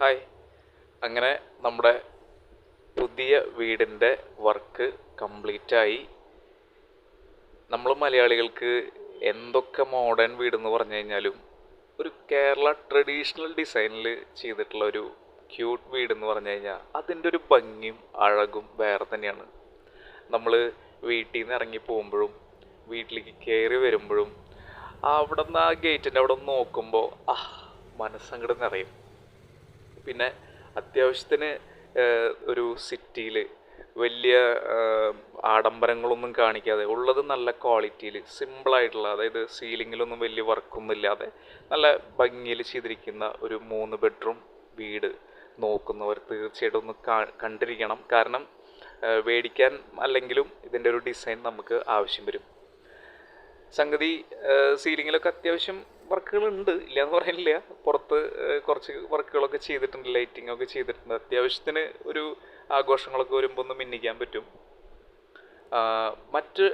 Hi അങ്ങനെ നമ്മുടെ പുതിയ വീടിന്റെ വർക്ക് കംപ്ലീറ്റ് ആയി നമ്മൾ മലയാളികൾക്ക് എന്തൊക്കെ മോഡേൺ വീടെന്ന് പറഞ്ഞു കഴിഞ്ഞാലും ഒരു കേരള ട്രഡീഷണൽ ഡിസൈനിൽ ചെയ്തിട്ടുള്ള ഒരു ക്യൂട്ട് വീടെന്ന് പറഞ്ഞു കഴിഞ്ഞാൽ അതിന്റെ ഒരു ഭംഗിയും അഴകും വേറെ തന്നെയാണ്. നമ്മൾ വീട്ടിൽ നിന്ന് ഇറങ്ങി പോകുമ്പോഴും വീട്ടിലേക്ക് കയറി വരുമ്പോഴും അവിടെ നിന്ന് ആ ഗേറ്റിന്റെ അവിടെ നോക്കുമ്പോൾ ആ മനസ്സങ്ങട് നിറയും. പിന്നെ അത്യാവശ്യത്തിന് ഒരു സിറ്റിയിൽ വലിയ ആഡംബരങ്ങളൊന്നും കാണിക്കാതെ ഉള്ളത് നല്ല ക്വാളിറ്റിയിൽ സിമ്പിളായിട്ടുള്ള അതായത് സീലിങ്ങിലൊന്നും വലിയ വർക്കൊന്നും ഇല്ലാതെ നല്ല ഭംഗിയിൽ ചെയ്തിരിക്കുന്ന ഒരു മൂന്ന് ബെഡ്റൂം വീട് നോക്കുന്നവർ തീർച്ചയായിട്ടും ഒന്ന് കണ്ടിരിക്കണം. കാരണം മേടിക്കാൻ അല്ലെങ്കിലും ഇതിന്റെ ഒരു ഡിസൈൻ നമുക്ക് ആവശ്യം വരും. സംഗതി സീലിങ്ങിലൊക്കെ അത്യാവശ്യം വർക്കുകളുണ്ട്. ഇല്ല എന്ന് പറയുന്നില്ല പുറത്ത് കുറച്ച് വർക്കുകളൊക്കെ ചെയ്തിട്ടുണ്ട്. ലൈറ്റിംഗ് ഒക്കെ ചെയ്തിട്ടുണ്ട്. അത്യാവശ്യത്തിന് ഒരു ആഘോഷങ്ങളൊക്കെ വരുമ്പോൾ ഒന്ന് മിന്നിക്കാൻ പറ്റും. മറ്റ്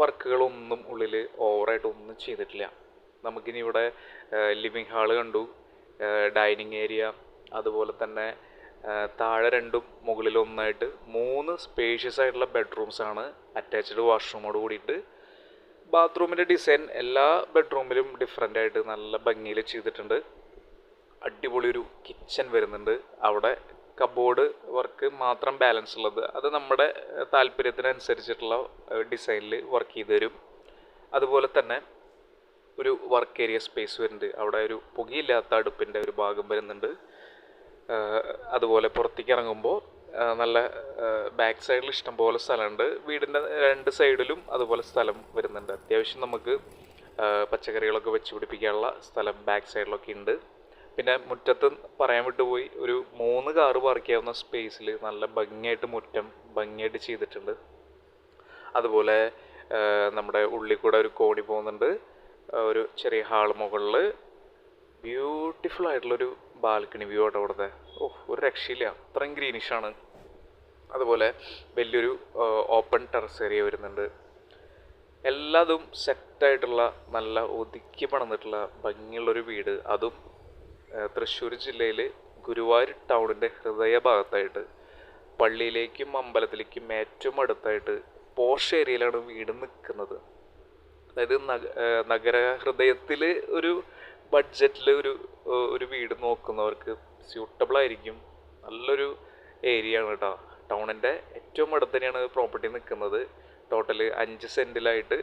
വർക്കുകളൊന്നും ഉള്ളിൽ ഓവറായിട്ട് ഒന്നും ചെയ്തിട്ടില്ല. നമുക്കിനി ഇവിടെ ലിവിങ് ഹാൾ കണ്ടു. ഡൈനിങ് ഏരിയ അതുപോലെ തന്നെ താഴെ രണ്ടും മുകളിലൊന്നായിട്ട് മൂന്ന് സ്പേഷ്യസ് ആയിട്ടുള്ള ബെഡ്റൂംസ് ആണ് അറ്റാച്ച്ഡ് വാഷ്റൂമോട് കൂടിയിട്ട് ബാത്റൂമിന്റെ ഡിസൈൻ എല്ലാ ബെഡ്റൂമിലും ഡിഫറെന്റ് ആയിട്ട് നല്ല ഭംഗിയിൽ ചെയ്തിട്ടുണ്ട്. അടിപൊളി ഒരു കിച്ചൺ വരുന്നുണ്ട്. അവിടെ കബോർഡ് വർക്ക് മാത്രം ബാലൻസ് ഉള്ളത്. അത് നമ്മുടെ താല്പര്യത്തിനനുസരിച്ചിട്ടുള്ള ഡിസൈനിൽ വർക്ക് ചെയ്ത് തരും. അതുപോലെ തന്നെ ഒരു വർക്ക് ഏരിയ സ്പേസ് വരുന്നുണ്ട്. അവിടെ ഒരു പുകയില്ലാത്ത അടുപ്പിന്റെ ഒരു ഭാഗം വരുന്നുണ്ട്. അതുപോലെ പുറത്തേക്ക് ഇറങ്ങുമ്പോൾ നല്ല ബാക്ക് സൈഡിൽ ഇഷ്ടംപോലെ സ്ഥലമുണ്ട് വീടിന്റെ രണ്ട് സൈഡിലും അതുപോലെ സ്ഥലം വരുന്നുണ്ട്. അത്യാവശ്യം നമുക്ക് പച്ചക്കറികളൊക്കെ വെച്ച് പിടിപ്പിക്കാനുള്ള സ്ഥലം ബാക്ക് സൈഡിലൊക്കെ ഉണ്ട് പിന്നെ മുറ്റത്ത് പറയാൻ വിട്ടുപോയി ഒരു മൂന്ന് കാറ് പാർക്ക് ചെയ്യാവുന്ന സ്പേസിൽ നല്ല ഭംഗിയായിട്ട് മുറ്റം ഭംഗിയായിട്ട് ചെയ്തിട്ടുണ്ട്. അതുപോലെ നമ്മുടെ ഉള്ളിൽ കൂടെ ഒരു കോണി പോകുന്നുണ്ട്. ഒരു ചെറിയ ഹാൾ മുകളിൽ ബ്യൂട്ടിഫുൾ ആയിട്ടുള്ളൊരു ബാൽക്കണി വ്യൂ ആണ് അവിടുത്തെ. ഓ ഒരു രക്ഷയില്ല. അത്രയും ഗ്രീനിഷ് ആണ്. അതുപോലെ വലിയൊരു ഓപ്പൺ ടെറസ് ഏരിയ വരുന്നുണ്ട്. എല്ലാതും സെറ്റായിട്ടുള്ള നല്ല ഒതുക്കി പണിതിട്ടുള്ള ഭംഗിയുള്ളൊരു വീട്. അതും തൃശ്ശൂർ ജില്ലയിൽ ഗുരുവായൂർ ടൗണിന്റെ ഹൃദയഭാഗത്തായിട്ട് പള്ളിയിലേക്കും അമ്പലത്തിലേക്കും ഏറ്റവും അടുത്തായിട്ട് പോഷ് ഏരിയയിലാണ് വീട് നിൽക്കുന്നത് അതായത് നഗര ഹൃദയത്തിൽ ഒരു ബഡ്ജറ്റിൽ ഒരു ഒരു വീട് നോക്കുന്നവർക്ക് സ്യൂട്ടബിൾ ആയിരിക്കും നല്ലൊരു ഏരിയ ആണ് കേട്ടോ ടൗണിന്റെ ഏറ്റവും അടുത്ത് തന്നെയാണ് പ്രോപ്പർട്ടി നിൽക്കുന്നത്. ടോട്ടൽ അഞ്ച് സെന്റിലായിട്ട്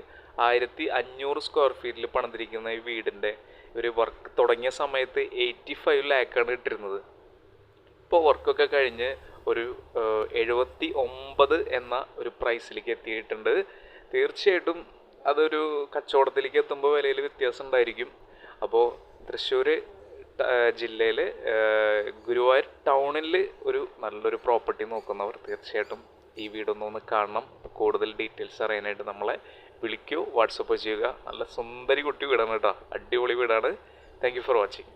ആയിരത്തി അഞ്ഞൂറ് സ്ക്വയർ ഫീറ്റിൽ പണിതിരിക്കുന്ന ഈ വീടിന്റെ ഒരു വർക്ക് തുടങ്ങിയ സമയത്ത് എയ്റ്റി ഫൈവ് ലാക്കാണ് ഇട്ടിരുന്നത്. ഇപ്പോൾ വർക്കൊക്കെ കഴിഞ്ഞ് ഒരു എഴുപത്തി ഒമ്പത് എന്ന ഒരു പ്രൈസിലേക്ക് എത്തിയിട്ടുണ്ട്. തീർച്ചയായിട്ടും അതൊരു കച്ചവടത്തിലേക്ക് എത്തുമ്പോൾ വിലയിൽ വ്യത്യാസം ഉണ്ടായിരിക്കും. അപ്പോൾ തൃശ്ശൂർ ജില്ലയിൽ ഗുരുവായൂർ ടൗണിൽ ഒരു നല്ലൊരു പ്രോപ്പർട്ടി നോക്കുന്നവർ തീർച്ചയായിട്ടും ഈ വീടൊന്ന് ഒന്ന് കാണണം. കൂടുതൽ ഡീറ്റെയിൽസ് അറിയാനായിട്ട് നമ്മളെ വിളിക്കൂ. വാട്സപ്പ് ചെയ്യുക. നല്ല സുന്ദരി കുട്ടി വീടാണ് കേട്ടോ. അടിപൊളി വീടാണ്. Thank for watching